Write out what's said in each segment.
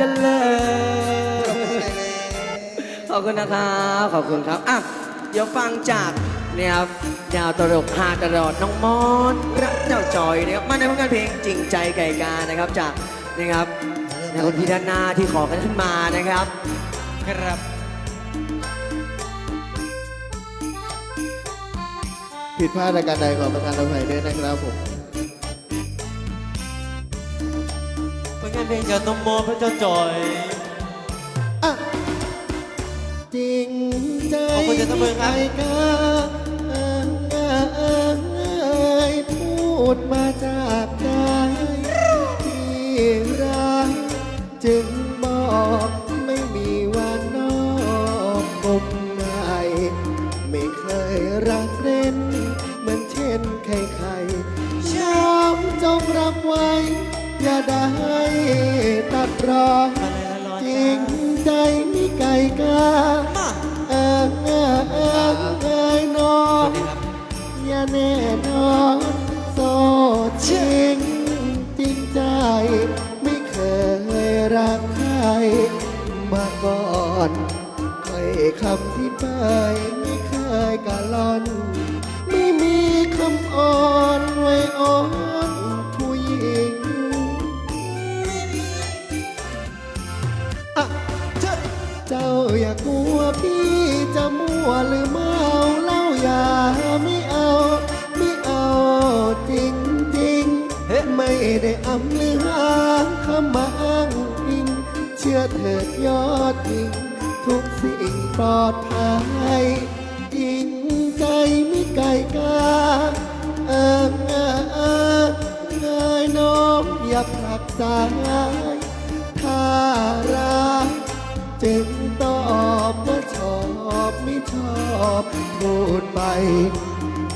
กันเลย ขอบคุณนะครับ ขอบคุณครับ อะ เดี๋ยวฟังจากเนี่ยครับดาวตลกฮาตลอดน้องมอนรักเจ้าจอยนะครับมาในผลงานเพลงจริงใจไก่กานะครับจากนะครับในคนพี่ด้านหน้าที่ขอกันขึ้นมานะครับ ครับ ผิดพลาดในการใดขอประทานอภัยด้วยนะครับผม งานเพลงจากน้องโมพระเจ้าจอยอะจริงใจขอบคุณเจ้าเมืองครับไม่กล้าเอ่ยเอ่ยเอ่ยพูดมาจาก จริงใจนี่ไก่กามาเอิงเอิงเอิงเอิงน้อสวังอย่าแน่นอนโสดจริงจริงใจ ไม่เคยรักใครมาก่อนเคยคำที่ไปไม่เคยกะล่อน เชื่อเถิดยอดจริง ทุกสิ่งปลอดภัยจริงใจไม่ไกลกาเอิงเอิงเอิงเอ้ยน้องอย่าผลักสายถ้ารักจึงตอบว่าชอบไม่ชอบพูดไป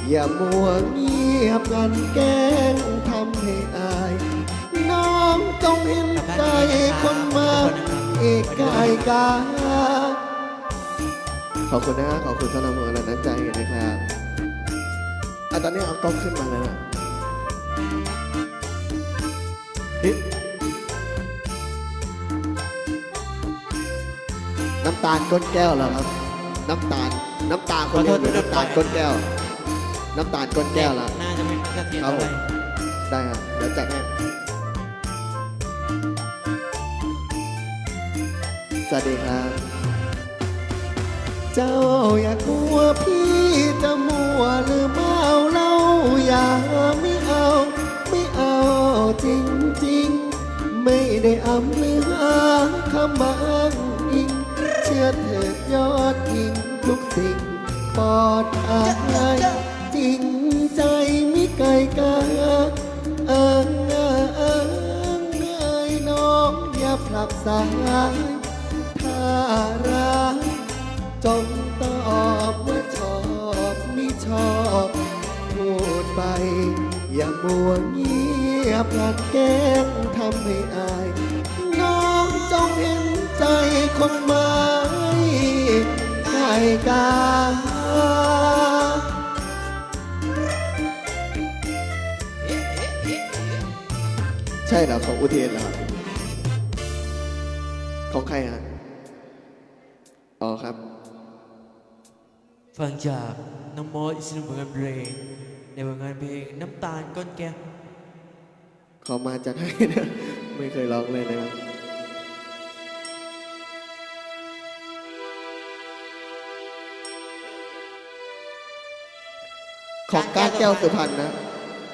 อย่ามัวเงียบกันแกล้งทำให้อาย น้องจงเห็นใจคนมา เอกกายกาขอบคุณนะขอบคุณสำหรับหัวและน้ำใจนะครับอะตอนนี้เอากล้องขึ้นมาแล้วนะเฮ้ยน้ำตาลก้นแก้วเหรอครับ น้ำตาลน้ำตาลคนเดียวหรือน้ำตาลก้นแก้ว น้ำตาลก้นแก้วละน่าจะไม่เสถียรครับเท่าผไหร่มได้ครับ วัสดีครับ เจ้าอย่ากลัวพี่จะมัวหรือเมาเล่าอย่าไม่เอา ไม่เอาจริงจริงไม่ได้อำหรือหาคำมางอิง เชื่อเถิดยอดยิงทุกสิ่งปลอดภัยจริงใจไม่ไกลกาเอิงเอิงเอิงเอ้ยน้องอย่าผลักสาย ไป อย่ามัวเงียบพลัดแกล้งทำให้อาย น้องจงเห็นใจคนหมายไก่กาใช่เหรอของอุเทนเหรอของใครฮะอ๋อครับ ฟังจากน้องมออิสระผลงานเพลง ในผลงานเพลงน้ำตาลก้นแก้วขอมาจัดให้นะ ไม่เคยร้องเลยนะครับของก้านแก้วสุพรรณนะ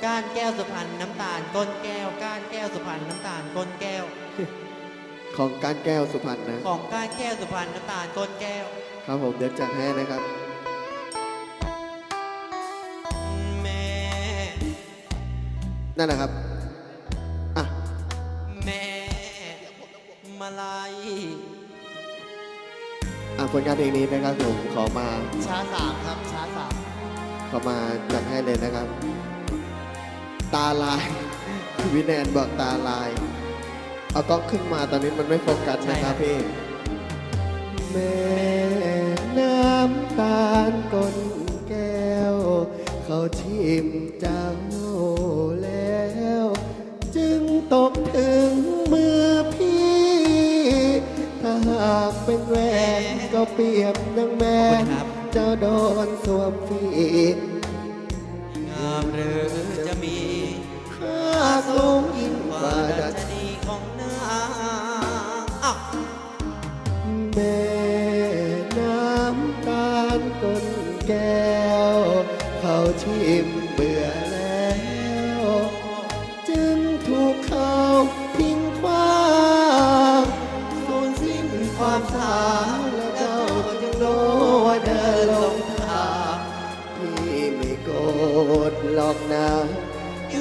ก้านแก้วสุพรรณน้ำตาลก้นแก้ว ก้านแก้วสุพรรณน้ำตาลก้นแก้ว ของก้านแก้วสุพรรณนะ ของก้านแก้วสุพรรณน้ำตาลก้นแก้ว ครับผมเดี๋ยวจัดให้นะครับ นั่นนะครับอะแม่มาลายอะผลงานเพลงนี้นะครับผมขอมาช้าสามครับช้าสามขอมาจัดให้เลยนะครับ ตาลายวินแนนบอกตาลาย เอากล้องขึ้นมาตอนนี้มันไม่โฟกัสนะครับพี่แม่น้ำตาลก้นแก้ว เขาชิมเจ้า ตกถึงมือพี่เป็นแหวนก็เปรียบดังแมขอบคุณนครับ เจ้าโดนสวมฝีงามหรือจะมีค่าสูงยิ่งกว่าดัชนีของนางอ้าวแม่น้ำตาลก้นแก้ว เขาชิม ความสาและเจ้าจึงรู้ว่าเดินลงทางพี่ไม่โกรธหรอกนะ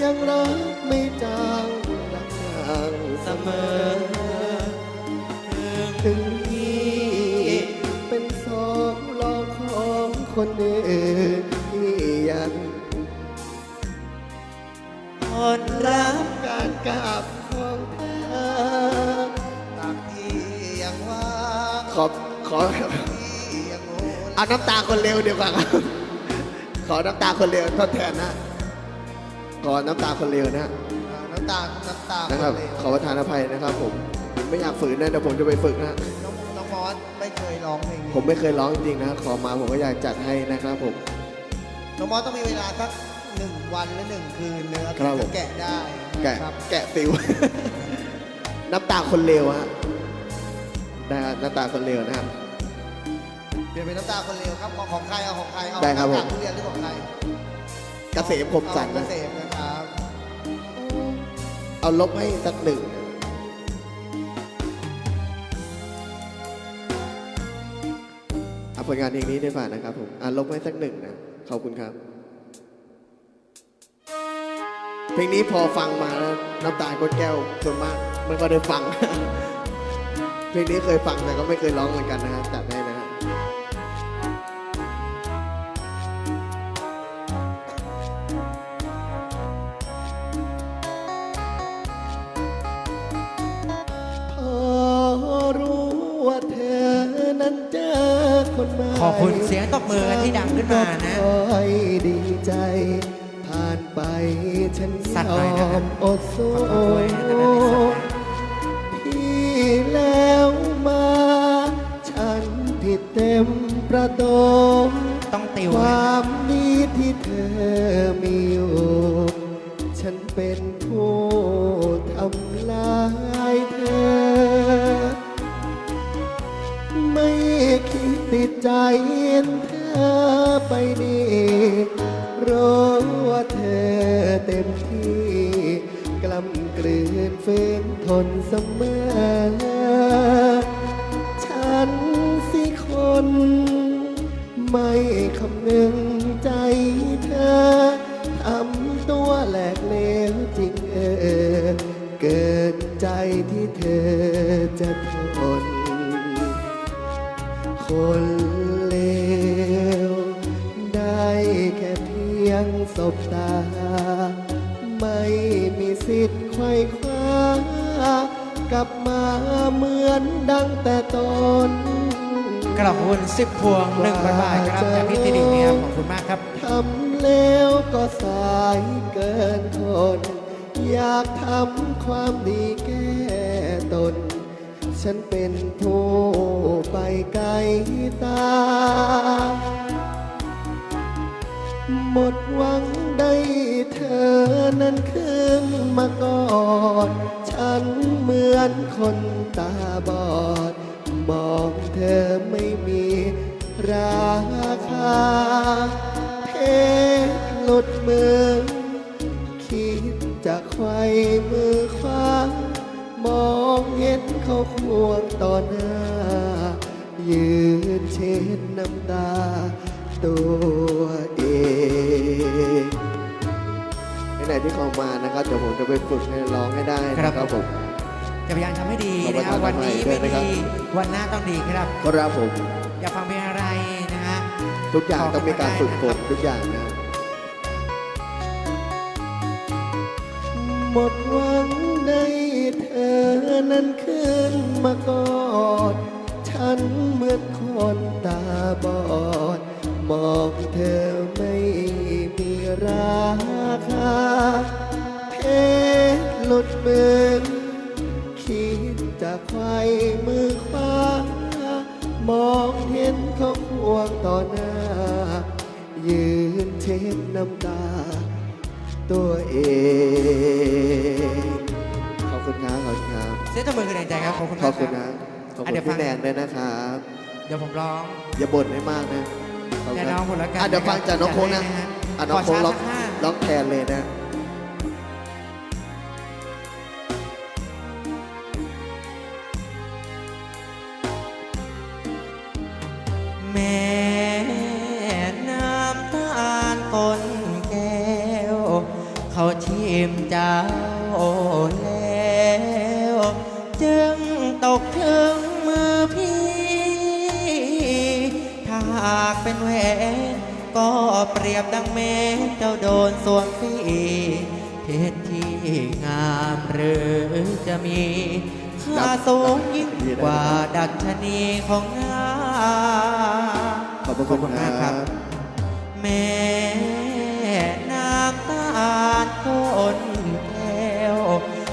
ยังรักไม่จางรักนางเสมอถึงพี่เป็นสองรองของคนอื่นที่ยังคนรักการกราบ อขอที่ยังโง่เอาน้ำตาคนเร็วดีกว่าครับขอน้ำตาคนเร็วทดแทนนะขอน้ำตาคนเร็วนะน้ำตาน้ำตานะครับนเลวขอประทานอภัยนะครับผมผมไม่อยากฝืนนะเดี๋ยวผมจะไปฝึกนะน้องน้องมอสไม่เคยร้องเพลงนี้ผมไม่เคยร้องจริงๆนะขอมาผมก็อยากจัดให้นะครับผมน้องมอสต้องมีเวลาสักหนึ่งวันหรือหนึ่งคืนเนื้อครับผมจะแกะได้แกะครับแกะฟิวน้ำตาคนเร็วฮะ ได้ครับน้ำตาคนเร็วนะครับ เปลี่ยนเป็นน้ำตาคนเลวครับของของใครเอาของใครเอาได้ครับผมน้ำตาทุเรียนหรือของใครเกษมคมสันเอาเกนะษมนะครับเอาลบให้สักหนึ่ง เอาผลงานเพลงนี้ได้ฝ่านะครับผม อะลบให้สักหนึ่งนะ ขอบคุณครับ เพลงนี้พอฟังมาแล้วน้ำตาก้นแก้วส่วนมาก ไม่ก็ได้ฟัง เพลงนี้เคยฟังแต่ก็ไม่เคยร้องเหมือนกันนะครับจัดให้นะครับพอรู้ว่าเธอนั้นเจอคนใหม่ขอบคุณเสียงตบมือกันที่ดังขึ้นมานะคอยดีใจ ผ่านไปฉันสั่นยหน่ออยนะครับมอดสู้ เต็มประตูต้องติวคนะวามดีที่เธอมีอยู่ฉันเป็นผู้ทำลายเธอ ไม่คิดติดใจเธอไปนี่รู้ว่าเธอเต็มที่ กล้ำกลืนฝืนทนเสมอ น ไม่คำนึงใจเธอทำตัวแหลกเลวจริงเออ เกินใจที่เธอจะทน คนเลว ได้แค่เพียงสบตา ไม่มีสิทธิ์ไขว้คว้ากลับมาเหมือนดังแต่ตน กระคุณสิบพวงหนึ่งพันบาทครับจากพี่ติดิเนี่ยขอบคุณมากครับทำแล้วก็สายเกินทน อยากทำความดีแก้ตน ฉันเป็นผู้ไปไกลตา หมดหวังได้เธอนั้นขึ้นมากอดฉันเหมือนคนตาบอด มองเธอไม่มีราคา เพชรหลุดมือ คิดจะไขว้มือขวามองเห็นเขาควงต่อหน้า ยืนเช็ดน้ำตาตัวเองไหนที่เขามานะครับเดี๋ยวผมจะไปฝึกให้ร้องให้ได้นะครับผม จะพยายามทำให้ดีขอบคุณนะครับครับวันนี้ด้วไม่ยนะครับดีวันหน้าต้องดีครับครับผมอยากฟังเพลงอะไรนะฮะทุกอย่างขอบคุณต้องมีการฝึกฝนมากนะครับทุกอย่างนะหมดหวังได้เธอนั้นขึ้นมากอด ฉันเหมือนคนตาบอด มองเธอไม่มีราคาเพชรหลุดมือ คิดจะไขว้มือขวามองเห็นเขาควงต่อหน้า ยืนเช็ดน้ำตา ตัวเอง ขอบคุณครับขอบคุณครับเสียงตบมือคือแรงใจครับ ขอบคุณขมาอกบคุณคนะรับขอบอะคุณเดี๋ยวฟัพี่งแนนด้วยนะครับเดี๋ยวผมร้อง อย่าบ่นให้มากนะขอบแนคุณน้คอรังบคนละกันอะเดี๋ยวฟังจากน้องโค้งนะจัดให้ฮอะน้องโค้งขร้องช้าสักห้าร้องแทนเลยนะ กว่าดัชนีของงาขอบพระคุณมากครับ แม่น้ำตาลก้นแก้ว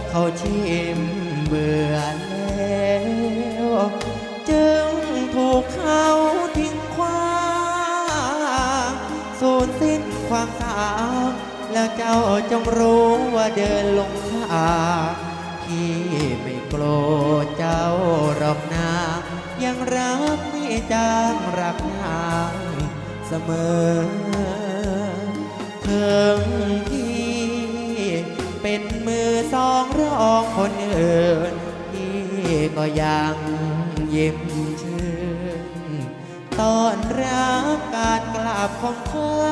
เขาชิมเบื่อแล้วจึงถูกเขาทิ้งขว้างสูญสิ้นความสาแล้วเจ้าจงรู้ว่าเดินลงทางพี่ไม่โกรธ รักไม่จางรักนางเสมอถึงพี่เป็นมือสองรองคนอื่นพี่ก็ยังยิ้มชื่นตอนรับการกลับของเธอ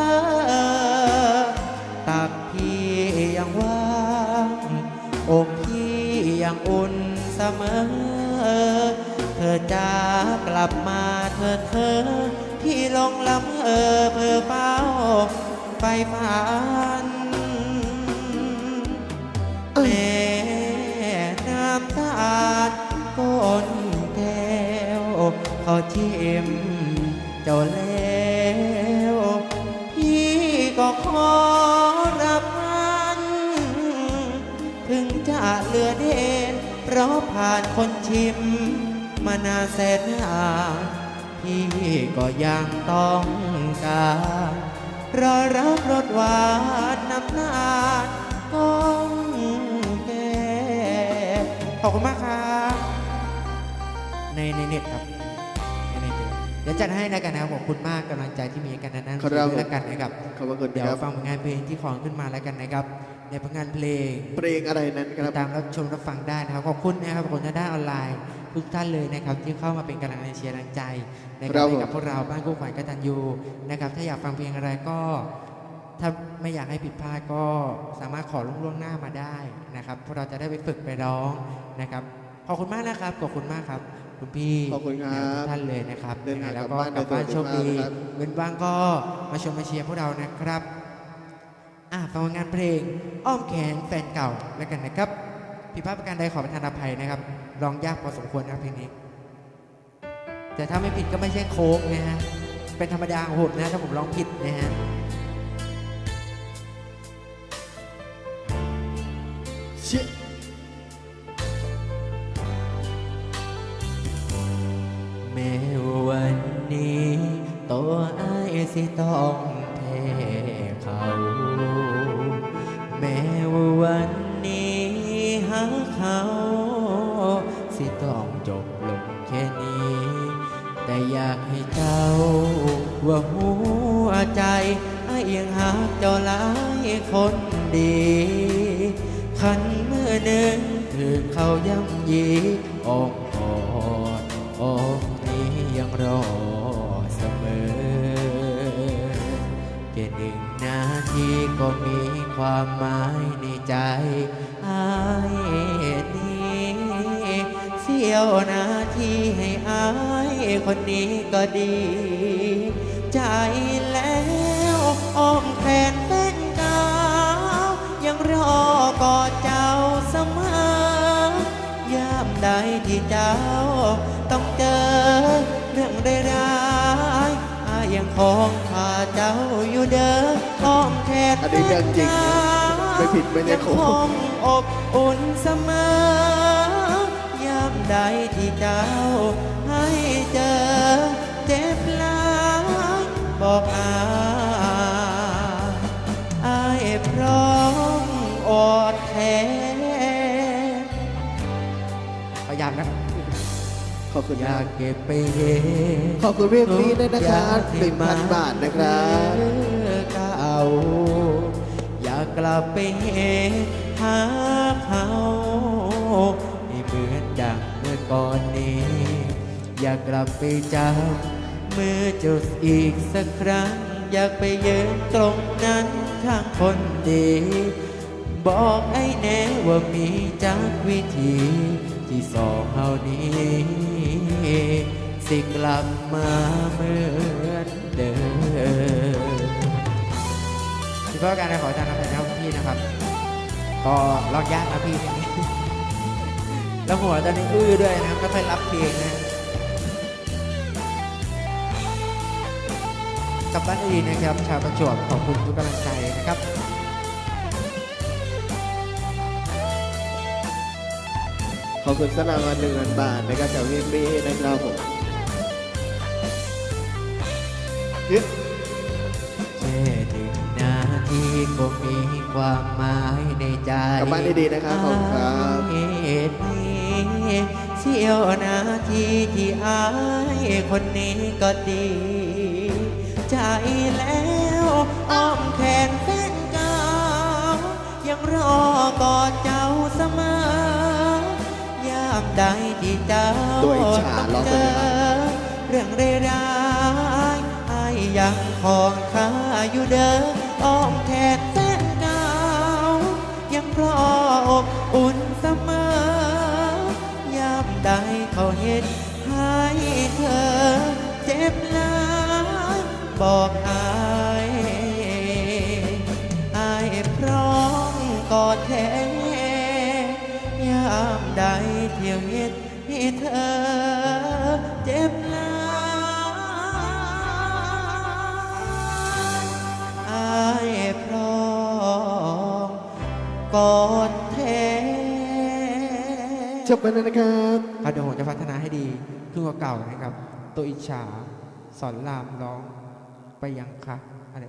ตักพี่ยังว่างอกพี่ยังอุ่นเสมอ เธอจะกลับมาเธอเธอพี่ลงลำเออเพื่อเฝ้าไปฝันแม่น้ำตาลก้นแก้วเขาชิมเจ้าแล้วพี่ก็ขอรับมัน ถึงจะเหลือเด่นเพ ราะผ่านคนชิม มานานแสนนานพี่ก็ยังต้องการรอรับรสหวานน้ำนานก้องแก้วขอบคุณมากครับในในเน็ตครับในเน็ตเดี๋ยวจัดให้แล้วกันนะครับขอบคุณมากกำลังใจที่มีให้กันนั้นครับด้วยแล้วกันนะครับ ขอบพระคุณเดี๋ยวครับ ฟังผลงานเพลงที่ของขึ้นมาแล้วกันนะครับ ในผลงานเพลงเพลงอะไรนั้นคติรับดตามรับชมรับฟังได้นะครับ ขอบคุณนะครับขอบคุณทางด้านออนไลน์ทุกท่านเลยนะครับ ที่เข้ามาเป็นกำลังใจเชียร์แรงใจนะคครัรับบผมให้กับพวกเราบ้านกู้ขวัญกตันยูนะครับ ถ้าอยากฟังเพลงอะไรก็ถ้าไม่อยากให้ผิดพลาดก็สามารถขอล่วงหน้ามาได้นะครับพวกเราจะได้ไปฝึกไปร้องนะครับ ขอบคุณมากนะครับ ขอบคุณมากครับ คุณพี่ขอบคุณครับทุกท่านเลยนะครับเดินทางยังไงแล้วกลัก็บบ้านกลับบ้านโดยโชคดีสวัสดีครับเว้นว่างก็มาชมมาเชียร์พวกเรานะครับ อะฟังงานเพลง อ้อมแขนแฟนเก่าแล้วกันนะครับผิดพลาดประการใดขอประทานอภัยนะครับร้องยากพอสมควรนะครับเพลงนี้ แต่ถ้าไม่ผิดก็ไม่ใช่โค้งนะฮะเป็นธรรมดาของผมนะถ้าผมร้องผิดนะฮะเชี่ยแม้วันนี้ตัวไอ้ายสิต้อง ว่าหัวใจไอ้ยยังหากเจ้าหลายคนดีขันเมื่อหนึ่งถือเขาย่ำยีออมกอดออมนี้ยังรอเสมอเพียงหนึ่งนาทีก็มีความหมายในใจไอายนี้เสี้ยวนาทีให้อายคนนี้ก็ดี ใจแล้วอ้อมแขนแฟนเก่ายังรอกอดเจ้าเสมอยามใดที่เจ้า ต้องเจอเรื่องร้ายๆอายังคองพาเจ้าอยู่เดิมอ้อมแขนอันนี้เรื่องจริงนะไม่ผิดไม่ได้ยังคงอบอุ่นเสมอ ยามใดที่เจ้า อกอาอายพร้อมอดแทพยายามนะขอบคุณอยากเก็บไปเห็นขอบคุณพี่ฟรีด้วยนะครับหนึ่พันบาทนะครับก่าอยากกลับไปเห็นหาเขาไม่เหมือนดังเมื่อก่อนนี้ อยากกลับไปจำ มือจุดอีกสักครั้ง อยากไปยืนตรงนั้นข้างคนดี บอกไอ้แน่ว่ามีจักวิธี ที่สองเฮานี้ สิกลับมาเหมือนเดิมพี่พ่อการขออาจารย์นำไปนะครับพี่นะครับก็ลองยากนะพี่เพลงนี้แล้วหัวตอนนี้อื้อด้วยนะครับไม่ค่อยรับเพลงนะ กลับบ้านได้ดีนะครับ ชาวประจวบขอบคุณทุกกำลังใจนะครับขอบคุณสำหรับวันหนึ่งพันบาทนะครับจากพี่พี่นะครับผมเฮ้ยแค่หนึ่งนาทีก็มีความหมายในใจกลับบ้านดีๆนะครับขอบคุณครับเหตุนี้เสี้ยวนาทีที่อายคนนี้ก็ดี ใจแล้วอ้อมแขนแฟนเก่ายังรอกอดเจ้าเสมอยามใดที่เจ้าตัวอิจฉาต้องร้องเจไปอเลยครับเรื่องร้ายๆอายยังของข้าอยู่เด้ออ้อมแขน บอกอายอายพร้อมกอดแท้ยามใดเที่ยวเห็นให้เธอเจ็บหลายอายพร้อมกอดแท้จบไปแล้วนะครับครับเดี๋ยวผมจะพัฒนาให้ดีขึ้นกว่าเก่านะครับ ตัวอิจฉาสอนรามร้อง ไปยังคะอะไร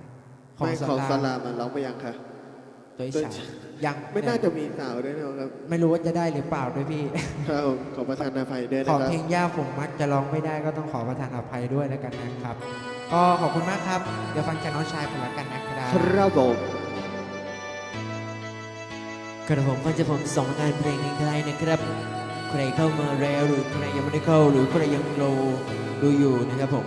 ไม่ของสลามันร้องไปยังคะตัวอิจตัวฉาอิจฉายังไม่น่าจะมีสาวด้วยนะครับ ไม่รู้ว่าจะได้หรือเปล่าด้วยพี่ครับผมขอประทานอภัยด้วยขอนะครับเพลงยากผมมักจะร้องไม่ได้ก็ต้องขอประทานอภัยด้วยแล้วกันนะครับ ก็ขอบคุณมากครับ เดี๋ยวฟังจากน้องชายผมแล้วกันนะครับครับผมกระผมก็จะผมสองงานเพลงไทยนะครับ ใครเข้ามาแล้วหรือใครยังไม่ได้เข้าหรือใครยังโลดูอยู่นะครับผม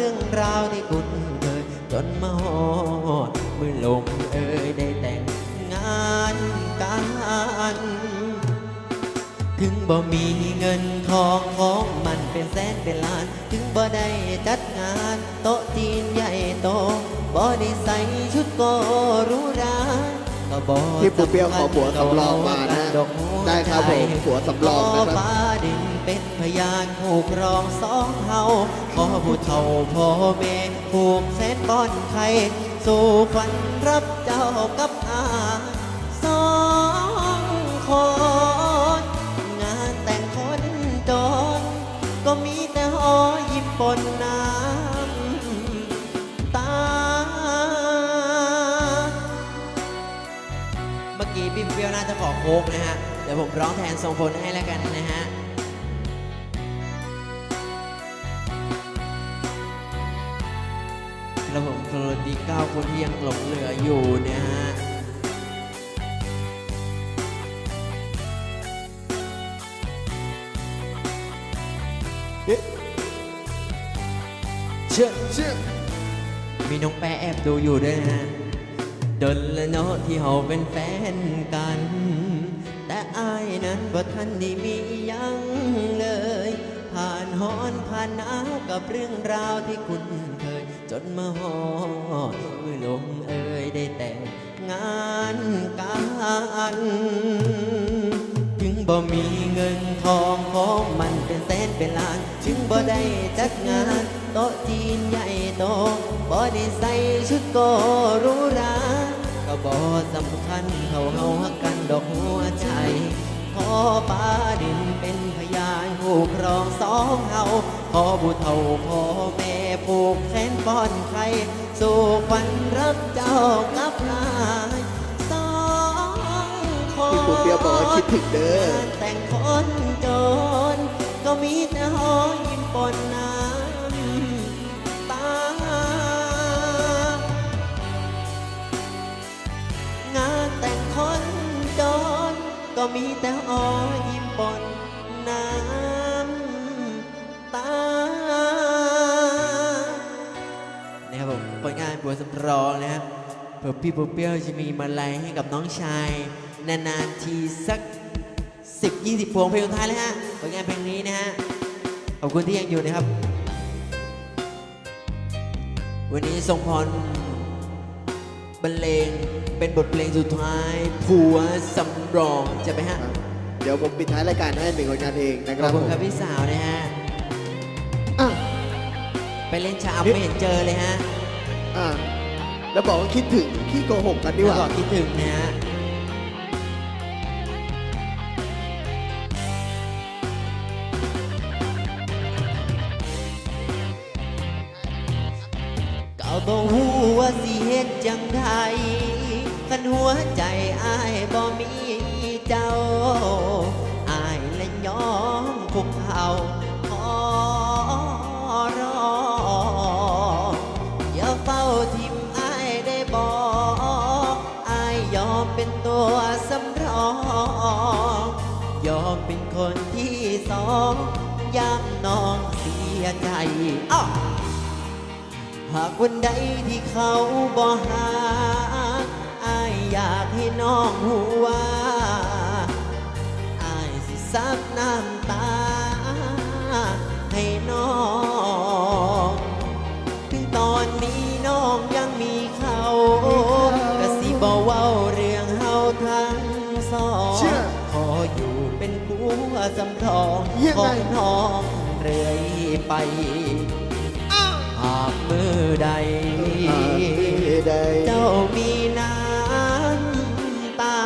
รื่องราวที่คุ้นเคยจนมาฮอดมือลงเอ่ยได้แต่งงานกันถึงบ่มีเงินทองของมันเป็นแสนเป็นล้าน ถึงบ่ได้จัดงานโต๊ะจีนใหญ่โตบ่ได้ใส่ชุดโกหรูหราก็บ่พี่ปูเปียวขอผัวสำรองมานะดอกหัวได้ครับผมใจผัวสำรองนะครับ ขฟ้างผูกรองสองเฮาขอผู้เฒ่าพ่อแม่ผูกแสนก้อนไข่สู่ขวัญรับเจ้ากับอาสองคนงานแต่งคนจนก็มีแต่หอยิ้มปนน้ำตา เมื่อกี้พี่เฟียวน่าจะขอโคกนะฮะ เดี๋ยวผมร้องแทนทรงพลให้แล้วกันนะฮะ 9 คนที่ยังหลงเหลืออยู่นะฮะเชื่อเชื่อมีน้องแปะแอบดูอยู่ด้วยนะฮะดนละเนาะที่เราเป็นแฟนกัน แต่อายนั้นบ่ทันได้มียังเลย ผ่านห้อนผ่านหนาวกับเรื่องราวที่คุณ จนมาหอดมือลงเอ่ยได้แต่งงานกันถึงบ่มีเงินทองของมันเป็นแสนเป็นล้าน ถึงบ่ได้จัดงานโต๊ะจีนใหญ่โตบ่ได้ใส่ชุดกหรูหราก็บ่สำคัญเท่าเฮาฮักกันดอกหัวใจขอป้าดินเป็นพยานผู้ครองสองเฮาขอบุเฒ่าพ่อแม่ผูกแขน ป้อนใครสู่ควันรักเจ้ากับนายสองคนพี่ปูเปียวบอกว่าคิดถึงเด้อ งานแต่งคนจน ก็มีแต่หอยิ้มปนน้ำตางานแต่งคนจน ก็มีแต่หอยิ้มปนน้ำ งานบวชสำรองนะครับเผื่อพี่ปูเปี้ยวจะมีมาลัยให้กับน้องชาย นานๆทีสัก 10 20พวงเพลงสุดท้ายแล้วฮะผลงานเพลงนี้นะฮะขอบคุณที่ยังอยู่นะครับ วันนี้ทรงพรบรรเลงเป็นบทเพลงสุดท้ายผัวสำรองจะไปฮะเดี๋ยวผมปิดท้ายรายการให้หนึ่งผลงานเพลงนะคขรัอบบคุณผมครับพี่สาวนะฮะ อะ ไปเล่นชาอัพไม่เห็นเจอเลยฮะ อะแล้วบอกว่าคิดถึงขี้โกหกกันดีกแล้วว่าก็คิดถึงนะฮะก็บ่ฮู้ว่าสิเฮ็ดจังไดคันหัวใจอ้ายบ่มีเจ้าอ้ายและยอมคุกเข่า สองย้ำน้องเสียใจอ้อหากวันใดที่เขาบ่หาอายอยากให้น้องหูว่ สำรองยังขไงองน้องเรื่อยไปหากมือใดหากมือใด เจ้ามีน้ำตา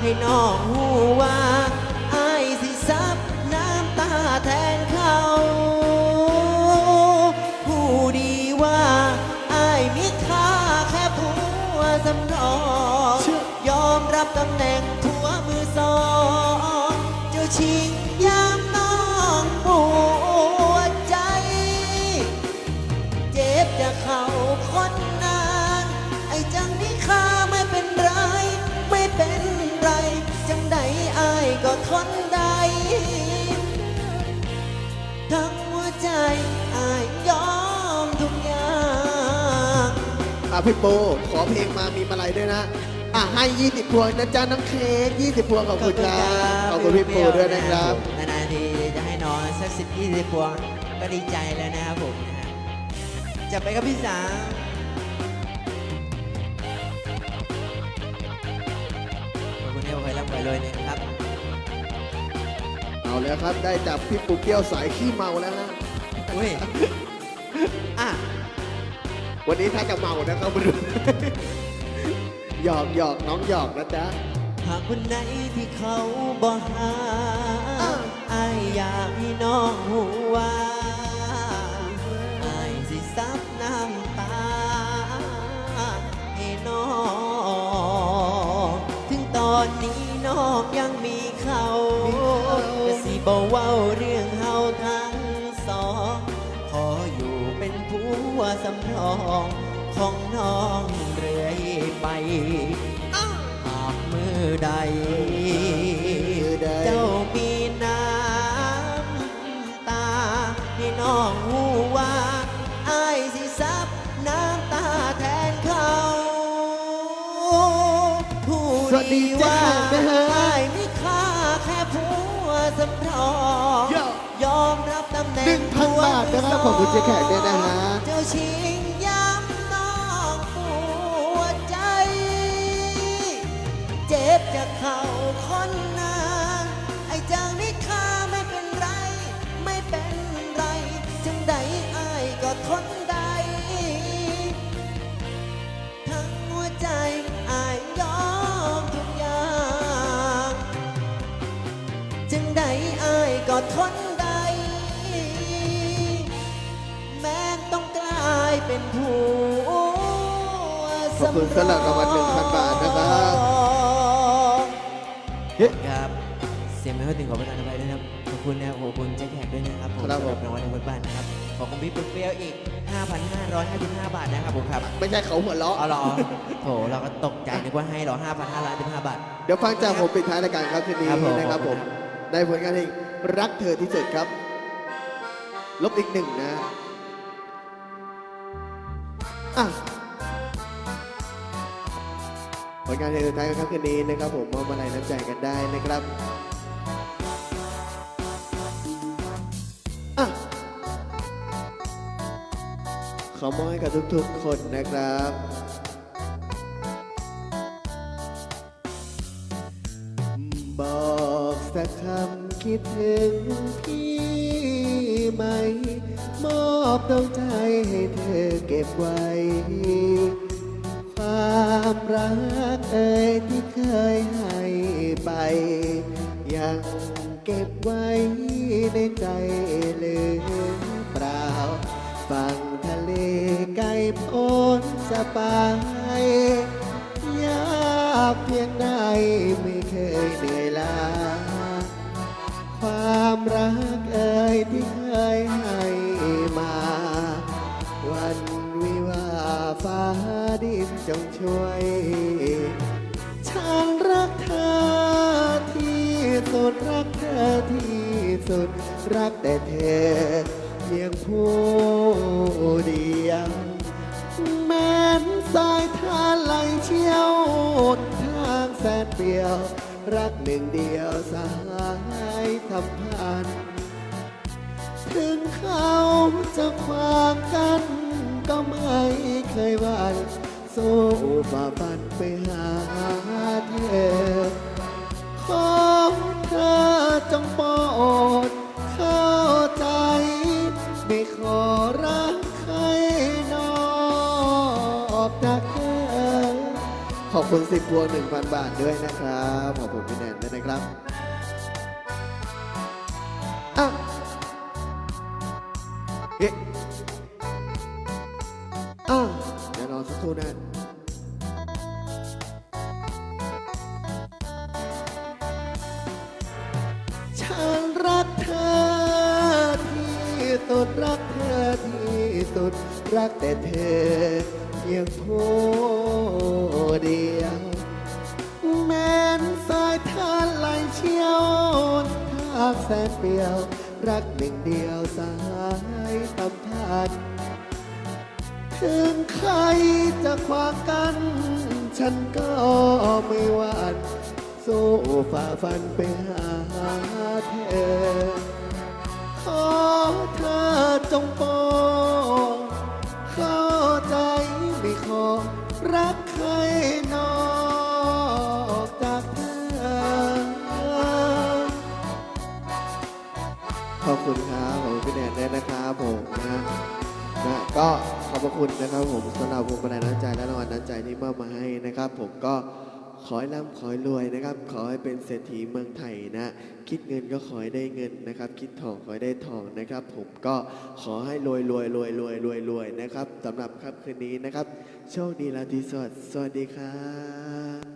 ให้น้องหูว่าอายสิซับน้ำตาแทนเขาผู้ดีว่าอายมีค่าแค่ผัวสำรองเชื่อยอมรับตำแหน่ง พี่โป ขอเพลงมามีมาลัยด้วยนะ อะให้ 20 พวงนะจ๊ะน้องเค้ก20 พวงขอบคุณครับขอบคุณพี่โปด้วยนะครับ นานๆทีจะให้น้องสักสิบยี่สิบพวงก็ดีใจแล้วนะครับผมนะฮะจะไปกับพี่สาวขอบคุณที่เอาไปรับไปเลยนะครับเอาแล้วครับได้จากพี่ปูเปี้ยวสายขี้เมาแล้วนะ อุ้ยอะ วันนี้ถ้าจะเมานะครับมาดูหยอกหยอกน้องหยอกนะจ๊ะ หากคนไหนที่เขาบ่หาอ้าวอายอยากให้น้องหูว่าอายสิซับน้ำตาให้น้องถึงตอนนี้น้องยังมีเขาก็สิบ่เว้าเรื่ สำรองของน้องเรื่อยไปหากมือใดมือใด เจ้ามีน้ำตา ให้น้องหูว่าอายสิซับน้ำตาแทนเขาผู้สวัสดีดีจ้าว่าแม่ฮะอายมีค่าแค่ผัวสำรอง หนึ่งพันบาทนะครับขอบคุณเจ๊แขกด้วยนะฮะ เจ้าชิ เป็นผัวขอบคุณสำหรับรางวัล1,000บาทนะครับเฮ้ครับเสียงไม่ค่อยถึงขอประทานอภัยด้วยนะครับ ขอบคุณนะครับขอบคุณแจ็คแขกด้วยนะครับผมครับผมสำหรางวัลหนึ่งพันบาทนะครับ ขอบคุณพี่ปุ๊กเปรี้ยวอีก 5,555 บาทนะครับผมครับไม่ใช่เขาหัวเราะอ๋อเหรอโถเราก็ตกใจนึกว่าให้เหรอ5,555บาท เดี๋ยวฟังจากผมปิดท้ายรายการครับคืนนี้ครับผม นะครับผม ได้ผลงานเพลงรักเธอที่สุดครับ ลบอีกหนึ่งนะ อะผลงานเพลงสุดท้ายครับคืนนี้นะครับผมมอบอะไรน้ำใจกันได้นะครับอะขอมอบให้กับทุกๆคนนะครับ บอกสักคำคิดถึงพี่ไหม มอบดวงใจให้เธอเก็บไว้ ความรักเอ่ยที่เคยให้ไป ยังเก็บไว้ในใจเลือเปล่า ฝั่งทะเลไกลพ้นจะไปย รักแต่เธอเพียงผู้เดียวแม้นสายทานไหลเชี่ยวทางแสนเปลี่ยว รักหนึ่งเดียวสายทำพันถึงเขาจะขวางกันก็ไม่เคยวันสู้ฝ่าฟันไปหาเธอขอเธอ คุณสิบพวงหนึ่งพันบาทด้วยนะครับ ขอบคุณพี่แนนด้วยนะครับอะเฮ้อะเดี๋ยวรอสักครู่นะฉันรักเธอที่สุดรักเธอที่สุดรักแต่เธอเพียงผู้เทางแสนเปรียว รักหนึ่งเดียวสายสัมพันธ์ถึงใครจะขวางกัน ฉันก็ไม่หวั่นสู้ฝ่าฟันไปหาเธอขอเธอจงโปรด ก็ขอบพระคุณนะครับผมสำหรับวงประดานน้ำใจและรางวัลน้ำใจที่มอบมาให้นะครับ ผมก็ขอให้ร่ำขอให้รวยนะครับ ขอให้เป็นเศรษฐีเมืองไทยนะ คิดเงินก็ขอให้ได้เงินนะครับ คิดทองขอให้ได้ทองนะครับ ผมก็ขอให้รวยรวยรวยรวยรวยรวยนะครับสำหรับค่ำคืนนี้นะครับ โชคดีราตรีสวัสดิ์สวัสดีครับ